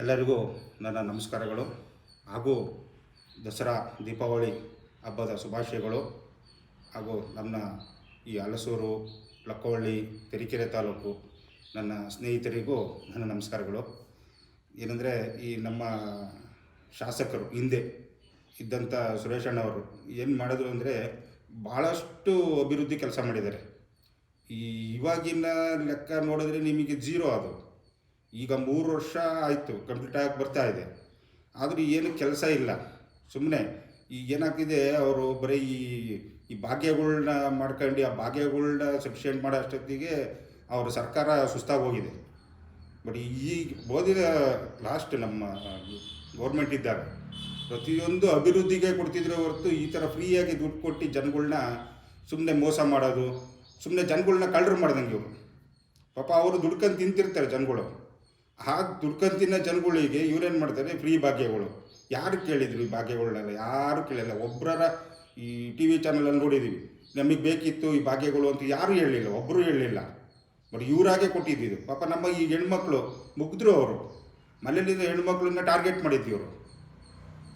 ಎಲ್ಲರಿಗೂ ನನ್ನ ನಮಸ್ಕಾರಗಳು ಹಾಗೂ ದಸರಾ, ದೀಪಾವಳಿ ಹಬ್ಬದ ಶುಭಾಶಯಗಳು ಹಾಗೂ ನನ್ನ ಈ ಹಲಸೂರು, ಲಕ್ಕವಳ್ಳಿ, ತರೀಕೆರೆ ತಾಲೂಕು ನನ್ನ ಸ್ನೇಹಿತರಿಗೂ ನನ್ನ ನಮಸ್ಕಾರಗಳು. ಏನಂದರೆ ಈ ನಮ್ಮ ಶಾಸಕರು ಹಿಂದೆ ಇದ್ದಂಥ ಸುರೇಶಣ್ಣವರು ಏನು ಮಾಡಿದ್ರು ಅಂದರೆ ಭಾಳಷ್ಟು ಅಭಿವೃದ್ಧಿ ಕೆಲಸ ಮಾಡಿದ್ದಾರೆ. ಈ ಇವಾಗಿನ ಲೆಕ್ಕ ನೋಡಿದ್ರೆ ನಿಮಗೆ ಜೀರೋ ಅದು. ಈಗ ಮೂರು ವರ್ಷ ಆಯಿತು ಕಂಪ್ಲೀಟ್ ಆಗಿ ಬರ್ತಾ ಇದೆ. ಆದರೂ ಏನು ಕೆಲಸ ಇಲ್ಲ. ಸುಮ್ಮನೆ ಈಗ ಏನಾಗ್ತಿದೆ ಅವರು ಬರೀ ಈ ಈ ಭಾಗ್ಯಗಳನ್ನ ಮಾಡ್ಕೊಂಡು, ಆ ಭಾಗ್ಯಗಳನ್ನ ಸಫಿಷಿಯೆಂಟ್ ಮಾಡೋ ಅಷ್ಟೊತ್ತಿಗೆ ಅವರ ಸರ್ಕಾರ ಸುಸ್ತಾಗಿ ಹೋಗಿದೆ ಬಟ್ ಈಗ ಓದಿದ ಲಾಸ್ಟ್ ನಮ್ಮ ಗೌರ್ಮೆಂಟ್ ಇದ್ದಾಗ ಪ್ರತಿಯೊಂದು ಅಭಿವೃದ್ಧಿಗೆ ಕೊಡ್ತಿದ್ರೆ ಹೊರತು ಈ ಥರ ಫ್ರೀಯಾಗಿ ದುಡ್ಡು ಕೊಟ್ಟು ಜನಗಳನ್ನ ಸುಮ್ಮನೆ ಮೋಸ ಮಾಡೋದು ಸುಮ್ಮನೆ ಜನಗಳನ್ನ ಕಳ್ಳರು ಮಾಡ್ದಂಗೆ ಇವರು. ಪಾಪ ಅವರು ದುಡ್ಕೊಂಡು ತಿಂತಿರ್ತಾರೆ ಜನಗಳು. ಆ ದುಡ್ಕೊಂಡು ತಿನ್ನೋ ಜನಗಳಿಗೆ ಇವ್ರೇನು ಮಾಡ್ತಾರೆ? ಫ್ರೀ ಭಾಗ್ಯಗಳು. ಯಾರು ಕೇಳಿದ್ರು ಈ ಭಾಗ್ಯಗಳನ್ನೆಲ್ಲ ಯಾರು ಕೇಳಿಲ್ಲ. ಒಬ್ಬರ ಈ ಟಿ ವಿ ಚಾನಲಲ್ಲಿ ನೋಡಿದ್ದೀವಿ ನಮಗೆ ಬೇಕಿತ್ತು ಈ ಭಾಗ್ಯಗಳು ಅಂತ ಯಾರೂ ಹೇಳಲಿಲ್ಲ. ಒಬ್ಬರು ಹೇಳಲಿಲ್ಲ. ಬಟ್ ಇವರಾಗೆ ಕೊಟ್ಟಿದ್ದು ಪಾಪ ನಮ್ಮ ಈ ಹೆಣ್ಮಕ್ಳು, ಮುಗಿದ್ರು ಅವರು. ಮನೇಲಿದ್ದ ಹೆಣ್ಮಕ್ಳನ್ನ ಟಾರ್ಗೆಟ್ ಮಾಡಿದ್ವಿ ಅವರು.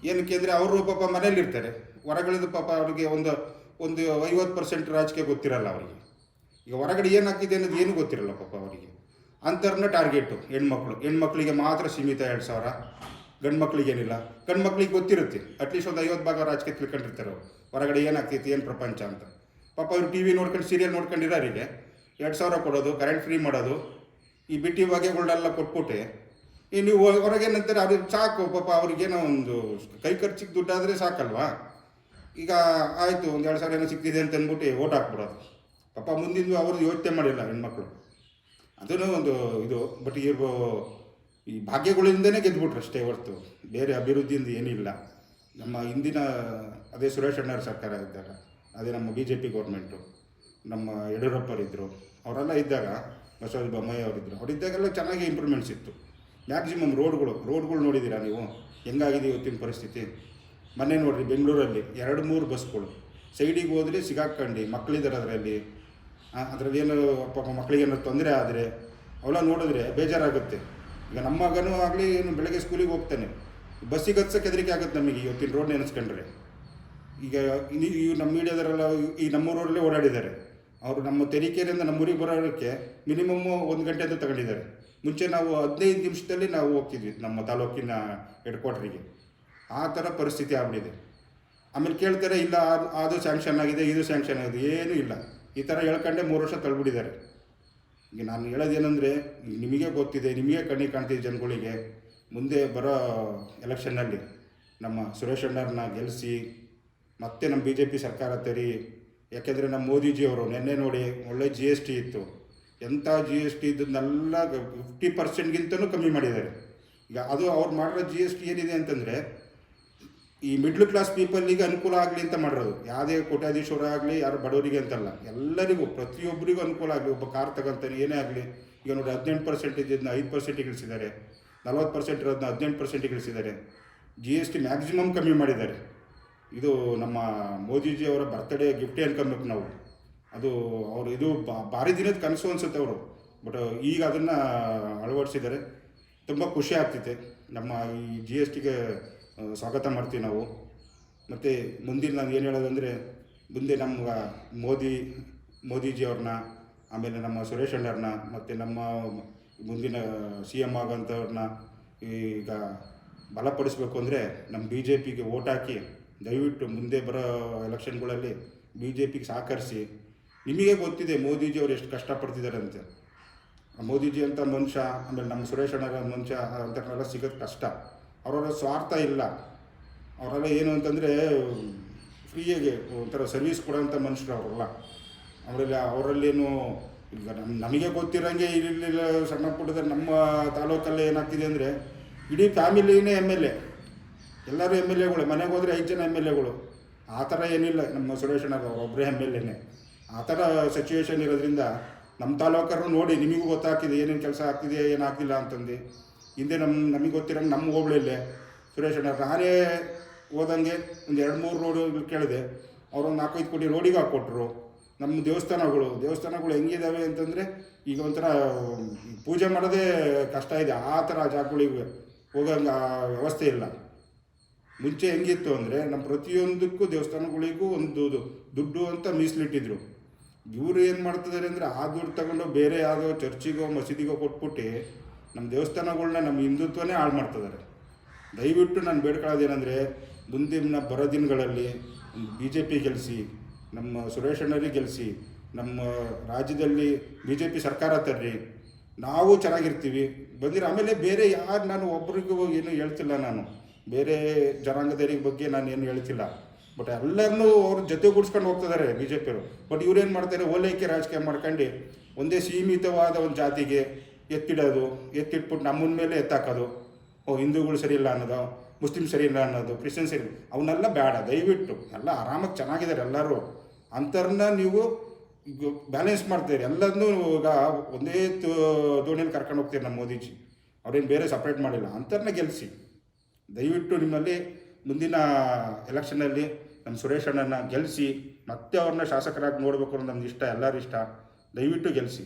ಏನಕ್ಕೆ ಅಂದರೆ ಅವರು ಪಾಪ ಮನೇಲಿರ್ತಾರೆ ಹೊರಗಳಿದ್ದು ಪಾಪ ಅವ್ರಿಗೆ ಒಂದು ಒಂದು ಐವತ್ತು ಪರ್ಸೆಂಟ್ ರಾಜಕೀಯ ಗೊತ್ತಿರಲ್ಲ ಅವರಿಗೆ. ಈಗ ಹೊರಗಡೆ ಏನಾಗ್ತಿದೆ ಅನ್ನೋದು ಏನು ಗೊತ್ತಿರಲ್ಲ ಪಾಪ ಅವರಿಗೆ. ಅಂಥವ್ರನ್ನ ಟಾರ್ಗೆಟು ಹೆಣ್ಮಕ್ಳು. ಹೆಣ್ಮಕ್ಳಿಗೆ ಮಾತ್ರ ಸೀಮಿತ ಎರಡು ಸಾವಿರ. ಗಂಡು ಮಕ್ಕಳಿಗೇನಿಲ್ಲ ಗಂಡು ಮಕ್ಳಿಗೆ ಗೊತ್ತಿರುತ್ತೆ ಅಟ್ಲೀಸ್ಟ್ ಒಂದು ಐವತ್ತು ಭಾಗ ರಾಜಕೀಯ ತಿಳ್ಕೊಂಡಿರ್ತಾರೆ ಅವರು. ಹೊರಗಡೆ ಏನಾಗ್ತೈತಿ, ಏನು ಪ್ರಪಂಚ ಅಂತ. ಪಾಪ ಅವ್ರು ಟಿ ವಿ ನೋಡ್ಕೊಂಡು ಸೀರಿಯಲ್ ನೋಡ್ಕೊಂಡಿರೋರಿಗೆ ಎರಡು ಸಾವಿರ ಕೊಡೋದು ಕರೆಂಟ್ ಫ್ರೀ ಮಾಡೋದು. ಈ ಬಿಟ್ಟಿ ಬಗೆಗಳನ್ನೆಲ್ಲ ಕೊಟ್ಬಿಟ್ಟು, ಈ ನೀವು ಹೊರಗೇನಂತಾರೆ ಅವ್ರಿಗೆ ಸಾಕು. ಪಾಪ ಅವ್ರಿಗೇನೋ ಒಂದು ಕೈ ಖರ್ಚಿಗೆ ದುಡ್ಡಾದರೆ ಸಾಕಲ್ವಾ? ಈಗ ಆಯಿತು, ಒಂದು ಎರಡು ಸಾವಿರ ಏನೋ ಸಿಕ್ತಿದೆ ಅಂತ ಅಂದ್ಬಿಟ್ಟು ಓಟ್ ಹಾಕ್ಬಿಡೋದು. ಪಾಪ ಮುಂದಿನ ಅವ್ರದ್ದು ಯೋಚನೆ ಮಾಡಿಲ್ಲ ಹೆಣ್ಮಕ್ಳು. ಅದೂ ಒಂದು ಇದು ಬಟ್ ಈ ಈ ಭಾಗ್ಯಗಳಿಂದನೇ ಗೆದ್ದುಬಿಟ್ರು ಅಷ್ಟೇ ಹೊರತು. ಬೇರೆ ಅಭಿವೃದ್ಧಿಯಿಂದ ಏನಿಲ್ಲ. ನಮ್ಮ ಹಿಂದಿನ, ಅದೇ ಸುರೇಶ್ ಅಣ್ಣವ್ರ ಸರ್ಕಾರ ಇದ್ದಾಗ, ಅದೇ ನಮ್ಮ ಬಿ ಜೆ ಪಿ ಗೌರ್ಮೆಂಟು ನಮ್ಮ ಯಡಿಯೂರಪ್ಪರಿದ್ದರು ಅವರೆಲ್ಲ ಇದ್ದಾಗ, ಬಸವರಾಜ ಬೊಮ್ಮಾಯಿ ಅವರಿದ್ದರು ಅವರಿದ್ದಾಗೆಲ್ಲ ಚೆನ್ನಾಗಿ ಇಂಪ್ರೂವ್ಮೆಂಟ್ಸ್ ಇತ್ತು. ಮ್ಯಾಕ್ಸಿಮಮ್ ರೋಡ್ಗಳು ರೋಡ್ಗಳು ನೋಡಿದ್ದೀರಾ ನೀವು? ಹೆಂಗಾಗಿದೆ ಇವತ್ತಿನ ಪರಿಸ್ಥಿತಿ? ಮೊನ್ನೆ ನೋಡಿರಿ, ಬೆಂಗಳೂರಲ್ಲಿ ಎರಡು ಮೂರು ಬಸ್ಗಳು ಸೈಡಿಗೆ ಹೋದರೆ ಸಿಗಾಕ್ಕಂಡು ಮಕ್ಕಳಿದ್ದಾರೆ ಅದರಲ್ಲಿ. ಅದರಲ್ಲಿ ಏನು ಪಾಪ ಮಕ್ಕಳಿಗೇನೋ ತೊಂದರೆ ಆದರೆ ಅವೆಲ್ಲ ನೋಡಿದ್ರೆ ಬೇಜಾರಾಗುತ್ತೆ. ಈಗ ನಮ್ಮ ಮಗನೂ ಆಗಲಿ ಏನು ಬೆಳಗ್ಗೆ ಸ್ಕೂಲಿಗೆ ಹೋಗ್ತಾನೆ. ಬಸ್ಸಿಗೆ ಹತ್ಸಕ್ಕೆ ಹೆದರಿಕೆ ಆಗುತ್ತೆ ನಮಗೆ ಇವತ್ತಿನ ರೋಡ್ ನೆನೆಸ್ಕೊಂಡ್ರೆ ಈಗ ಈ ನಮ್ಮ ಮೀಡಿಯಾದವರೆಲ್ಲ ಈ ನಮ್ಮ ರೋಡಲ್ಲೇ ಓಡಾಡಿದ್ದಾರೆ. ಅವರು ನಮ್ಮ ತೆರಿಕೆಯಿಂದ ನಮ್ಮೂರಿಗೆ ಬರೋದಕ್ಕೆ ಮಿನಿಮಮ್ ಒಂದು ಗಂಟೆ ಅಂತ ತಗೊಂಡಿದ್ದಾರೆ. ಮುಂಚೆ ನಾವು ಹದಿನೈದು ನಿಮಿಷದಲ್ಲಿ ನಾವು ಹೋಗ್ತಿದ್ವಿ ನಮ್ಮ ತಾಲೂಕಿನ ಹೆಡ್ ಕ್ವಾರ್ಟ್ರಿಗೆ ಆ ಥರ ಪರಿಸ್ಥಿತಿ ಆಗ್ಬಿಟ್ಟಿದೆ. ಆಮೇಲೆ ಕೇಳ್ತಾರೆ ಇಲ್ಲ ಅದು ಸ್ಯಾಂಕ್ಷನ್ ಆಗಿದೆ, ಇದು ಸ್ಯಾಂಕ್ಷನ್ ಆಗಿದೆ, ಏನೂ ಇಲ್ಲ. ಈ ಥರ ಹೇಳ್ಕೊಂಡೆ ಮೂರು ವರ್ಷ ತಳ್ಬಿಟ್ಟಿದ್ದಾರೆ. ಈಗ ನಾನು ಹೇಳೋದೇನೆಂದರೆ, ಈಗ ನಿಮಗೆ ಗೊತ್ತಿದೆ, ನಿಮಗೆ ಕಣ್ಣಿಗೆ ಕಾಣ್ತಿದೆ ಜನಗಳಿಗೆ. ಮುಂದೆ ಬರೋ ಎಲೆಕ್ಷನ್ನಲ್ಲಿ ನಮ್ಮ ಸುರೇಶ್ ಅಣ್ಣರನ್ನ ಗೆಲ್ಲಿಸಿ ಮತ್ತೆ ನಮ್ಮ ಬಿ ಜೆ ಪಿ ಸರ್ಕಾರ ತರಿ, ಯಾಕೆಂದರೆ ನಮ್ಮ ಮೋದಿಜಿಯವರು ನಿನ್ನೆ ನೋಡಿ ಒಳ್ಳೆ ಜಿ ಎಸ್ ಟಿ ಇತ್ತು. ಎಂಥ ಜಿ ಎಸ್ ಟಿ ಇದನ್ನೆಲ್ಲ ಫಿಫ್ಟಿ ಪರ್ಸೆಂಟ್ಗಿಂತನೂ ಕಮ್ಮಿ ಮಾಡಿದ್ದಾರೆ. ಈಗ ಅದು ಅವ್ರು ಮಾಡಿರೋ ಜಿ ಎಸ್ ಟಿ ಏನಿದೆ ಅಂತಂದರೆ ಈ ಮಿಡ್ಲ್ ಕ್ಲಾಸ್ ಪೀಪಲ್ಲಿಗೆ ಅನುಕೂಲ ಆಗಲಿ ಅಂತ ಮಾಡಿರೋದು. ಯಾವುದೇ ಕೋಟ್ಯಾಧೀಶರಾಗಲಿ ಯಾರು ಬಡವರಿಗೆ ಅಂತಲ್ಲ. ಎಲ್ಲರಿಗೂ ಪ್ರತಿಯೊಬ್ಬರಿಗೂ ಅನುಕೂಲ ಆಗಲಿ. ಒಬ್ಬ ಕಾರ್ ತಗೊಂತಾರೆ ಏನೇ ಆಗಲಿ. ಈಗ ನೋಡಿ ಹದಿನೆಂಟು ಪರ್ಸೆಂಟ್ ಇದ್ದಿದ್ದನ್ನ ಐದು ಪರ್ಸೆಂಟ್ ಇಳಿಸಿದ್ದಾರೆ. ನಲ್ವತ್ತು ಪರ್ಸೆಂಟ್ ಇರೋದನ್ನ ಹದಿನೆಂಟು ಪರ್ಸೆಂಟ್ ಇಳಿಸಿದ್ದಾರೆ. ಜಿ ಎಸ್ ಟಿ ಮ್ಯಾಕ್ಸಿಮಮ್ ಕಮ್ಮಿ ಮಾಡಿದ್ದಾರೆ. ಇದು ನಮ್ಮ ಮೋದಿಜಿ ಅವರ ಬರ್ತ್ಡೇ ಗಿಫ್ಟೇ ಅನ್ಕೊಬೇಕು ನಾವು. ಅದು ಅವರು ಇದು ಭಾರಿ ದಿನದ ಕನಸು ಅನಿಸುತ್ತೆ ಅವರು. ಬಟ್ ಈಗ ಅದನ್ನು ಅಳವಡಿಸಿದ್ದಾರೆ. ತುಂಬ ಖುಷಿ ಆಗ್ತಿದೆ. ನಮ್ಮ ಈ ಜಿ ಎಸ್ ಟಿಗೆ ಸ್ವಾಗತ ಮಾಡ್ತೀವಿ ನಾವು. ಮತ್ತು ಮುಂದಿನ ನಾನು ಏನು ಹೇಳೋದಂದರೆ, ಮುಂದೆ ನಮ್ಮ ಮೋದಿ, ಮೋದಿಜಿ ಅವ್ರನ್ನ, ಆಮೇಲೆ ನಮ್ಮ ಸುರೇಶ್ ಅಣ್ಣವ್ರನ್ನ ಮತ್ತು ನಮ್ಮ ಮುಂದಿನ ಸಿ ಎಂ ಆಗೋಂಥವ್ರನ್ನ ಈಗ ಬಲಪಡಿಸಬೇಕು ಅಂದರೆ ನಮ್ಮ ಬಿ ಜೆ ಪಿಗೆ ಓಟ್ ಹಾಕಿ, ದಯವಿಟ್ಟು ಮುಂದೆ ಬರೋ ಎಲೆಕ್ಷನ್ಗಳಲ್ಲಿ ಬಿ ಜೆ ಪಿಗೆ ಸಹಕರಿಸಿ. ನಿಮಗೆ ಗೊತ್ತಿದೆ ಮೋದಿಜಿ ಅವ್ರು ಎಷ್ಟು ಕಷ್ಟಪಡ್ತಿದ್ದಾರೆ ಅಂತೆ. ಮೋದಿಜಿ ಅಂತ ಮನುಷ್ಯ, ಆಮೇಲೆ ನಮ್ಮ ಸುರೇಶ್ ಅಣ್ಣರ ಮನುಷ್ಯ ಅಂಥವ್ರನ್ನೆಲ್ಲ ಸಿಗೋದು ಕಷ್ಟ. ಅವರವರ ಸ್ವಾರ್ಥ ಇಲ್ಲ. ಅವರೆಲ್ಲ ಏನು ಅಂತಂದರೆ, ಫ್ರೀಯಾಗಿ ಒಂಥರ ಸರ್ವಿಸ್ ಕೊಡೋಂಥ ಮನುಷ್ಯರು ಅವರೆಲ್ಲ. ಅವರಲ್ಲಿ ಅವರಲ್ಲೇನು, ಈಗ ನಮ್ಮ ನಮಗೆ ಗೊತ್ತಿರೋಂಗೆ ಇಲ್ಲಿ ಸಣ್ಣ ಪುಟ್ಟದ ನಮ್ಮ ತಾಲೂಕಲ್ಲೇ ಏನಾಗ್ತಿದೆ ಅಂದರೆ, ಇಡೀ ಫ್ಯಾಮಿಲಿನೇ ಎಂ ಎಲ್ ಎ. ಎಲ್ಲರೂ ಎಂ ಎಲ್ ಎಗಳು, ಮನೆಗೆ ಹೋದರೆ ಐದು ಜನ ಎಂ ಎಲ್ ಎಗಳು. ಆ ಥರ ಏನಿಲ್ಲ ನಮ್ಮ ಸುರೇಶ್ ಅಣ್ಣ ಒಬ್ಬರೇ ಎಂ ಎಲ್ ಎನೇ. ಆ ಥರ ಸಿಚುವೇಶನ್ ಇರೋದ್ರಿಂದ ನಮ್ಮ ತಾಲೂಕರು ನೋಡಿ ನಿಮಗೂ ಗೊತ್ತಾಗ್ತಿದೆ ಏನೇನು ಕೆಲಸ ಆಗ್ತಿದೆ, ಏನಾಗ್ತಿಲ್ಲ ಅಂತಂದು. ಹಿಂದೆ ನಮ್ಮ ನಮಗೆ ಗೊತ್ತಿರೋ ನಮ್ಮ ಹೋಬಳಿಯಲ್ಲೇ ಸುರೇಶ್ ಅಣ್ಣ ನಾನೇ ಹೋದಂಗೆ ಒಂದು ಎರಡು ಮೂರು ರೋಡು ಕೇಳಿದೆ. ಅವರೊಂದು ನಾಲ್ಕೈದು ಕೋಟಿ ರೋಡಿಗೆ ಹಾಕ್ಕೊಟ್ರು. ನಮ್ಮ ದೇವಸ್ಥಾನಗಳು ದೇವಸ್ಥಾನಗಳು ಹೆಂಗಿದ್ದಾವೆ ಅಂತಂದರೆ ಈಗ ಒಂಥರ ಪೂಜೆ ಮಾಡೋದೇ ಕಷ್ಟ ಇದೆ. ಆ ಥರ ಜಾಗಗಳಿಗೆ ಹೋಗಂಗೆ ವ್ಯವಸ್ಥೆ ಇಲ್ಲ. ಮುಂಚೆ ಹೆಂಗಿತ್ತು ಅಂದರೆ ನಮ್ಮ ಪ್ರತಿಯೊಂದಕ್ಕೂ ದೇವಸ್ಥಾನಗಳಿಗೂ ಒಂದು ದುಡ್ಡು ಅಂತ ಮೀಸಲಿಟ್ಟಿದ್ರು. ಇವರು ಏನು ಮಾಡ್ತಿದ್ದಾರೆ ಅಂದರೆ ಆ ದುಡ್ಡು ತಗೊಂಡು ಬೇರೆ ಯಾವುದೋ ಚರ್ಚಿಗೋ, ಮಸೀದಿಗೋ ಕೊಟ್ಬಿಟ್ಟು ನಮ್ಮ ದೇವಸ್ಥಾನಗಳನ್ನ ನಮ್ಮ ಹಿಂದುತ್ವನೇ ಹಾಳು ಮಾಡ್ತಿದ್ದಾರೆ. ದಯವಿಟ್ಟು ನಾನು ಬೇಡ್ಕೊಳ್ಳೋದೇನೆಂದರೆ, ಮುಂದಿನ ಬರೋ ದಿನಗಳಲ್ಲಿ ಬಿ ಜೆ ಪಿ ಗೆಲ್ಲಿಸಿ ನಮ್ಮ ಸುರೇಶ್ ಅಣ್ಣರಿಗೆ ಗೆಲ್ಲಿಸಿ ನಮ್ಮ ರಾಜ್ಯದಲ್ಲಿ ಬಿ ಜೆ ಪಿ ಸರ್ಕಾರ ತರ್ರಿ, ನಾವು ಚೆನ್ನಾಗಿರ್ತೀವಿ. ಬಂದಿರೋ ಆಮೇಲೆ ಬೇರೆ ಯಾರು ನಾನು ಒಬ್ರಿಗೂ ಏನು ಹೇಳ್ತಿಲ್ಲ ನಾನು. ಬೇರೆ ಜನಾಂಗದವರಿಗೆ ಬಗ್ಗೆ ನಾನು ಏನು ಹೇಳ್ತಿಲ್ಲ. ಬಟ್ ಎಲ್ಲರನ್ನೂ ಅವ್ರ ಜೊತೆಗೂಡಿಸ್ಕೊಂಡು ಹೋಗ್ತಿದ್ದಾರೆ ಬಿ ಜೆ ಪಿಯವರು ಬಟ್ ಇವ್ರೇನು ಮಾಡ್ತಾರೆ, ಓಲೈಕೆ ರಾಜಕೀಯ ಮಾಡ್ಕೊಂಡು ಒಂದೇ ಸೀಮಿತವಾದ ಒಂದು ಜಾತಿಗೆ ಎತ್ತಿಡೋದು, ಎತ್ತಿಟ್ಬಿಟ್ಟು ನಮ್ಮನ ಮೇಲೆ ಎತ್ತಾಕೋದು. ಓ, ಹಿಂದೂಗಳು ಸರಿ ಇಲ್ಲ ಅನ್ನೋದು ಮುಸ್ಲಿಮ್ ಸರಿ ಅನ್ನೋದು ಕ್ರಿಶ್ಚಿಯನ್ ಸರಿ ಅವನ್ನೆಲ್ಲ ಬೇಡ, ದಯವಿಟ್ಟು. ಎಲ್ಲ ಆರಾಮಾಗಿ ಚೆನ್ನಾಗಿದ್ದಾರೆ ಎಲ್ಲರೂ. ಅಂಥವ್ರನ್ನ ನೀವು ಬ್ಯಾಲೆನ್ಸ್ ಮಾಡ್ತೀರಿ. ಎಲ್ಲದನ್ನೂ ಈಗ ಒಂದೇ ದೋಣಿಯಲ್ಲಿ ಕರ್ಕೊಂಡು ಹೋಗ್ತೀರಿ ನಮ್ಮ ಮೋದಿಜಿ. ಅವ್ರೇನು ಬೇರೆ ಸಪ್ರೇಟ್ ಮಾಡಿಲ್ಲ. ಅಂಥವ್ರನ್ನ ಗೆಲ್ಲಿಸಿ ದಯವಿಟ್ಟು ನಿಮ್ಮಲ್ಲಿ ಮುಂದಿನ ಎಲೆಕ್ಷನಲ್ಲಿ ನಮ್ಮ ಸುರೇಶ್ ಅಣ್ಣನ ಗೆಲ್ಲಿಸಿ ಮತ್ತೆ ಅವ್ರನ್ನ ಶಾಸಕರಾಗಿ ನೋಡಬೇಕು ಅನ್ನೋದು ನಮ್ದು ಇಷ್ಟ, ಎಲ್ಲರ ಇಷ್ಟ. ದಯವಿಟ್ಟು ಗೆಲ್ಲಿಸಿ